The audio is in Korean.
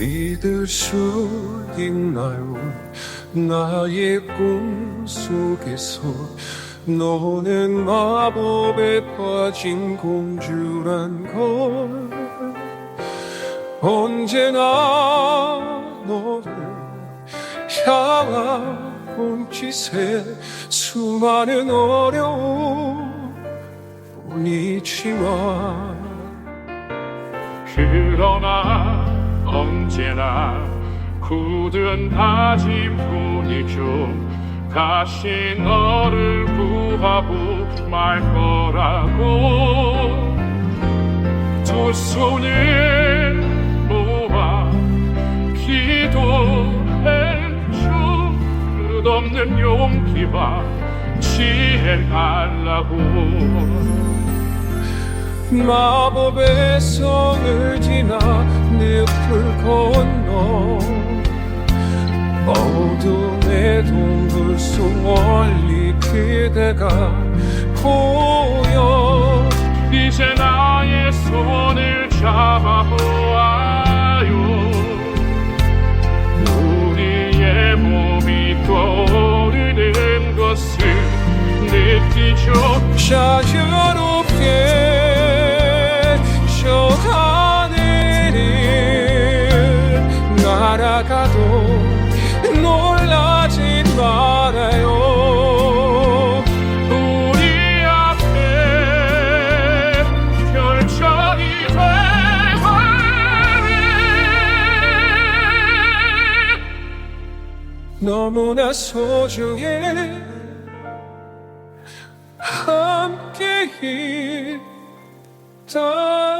믿을 수 있나요? 나의 꿈 속에서 너는 마법에 빠진 공주란 걸. 언제나 너를 향한 몸짓에 수많은 어려움이지만 그러나 언제나 굳은 다짐뿐이죠 다시 너를 구하고 말 거라고. 두 손을 모아 기도해줘 끝없는 용기와 지혜 달라고. 마법의 성을 늪을 건너 어둠의 동굴 속 멀리 그대가 보여. 이제 나의 손을 잡아보아요. 우리의 몸이 떠오르는 것을 느끼죠. 자유 날아가도 놀라지 말아요. 우리 앞에 펼쳐진 대화를 너무나 소중해. 함께 있다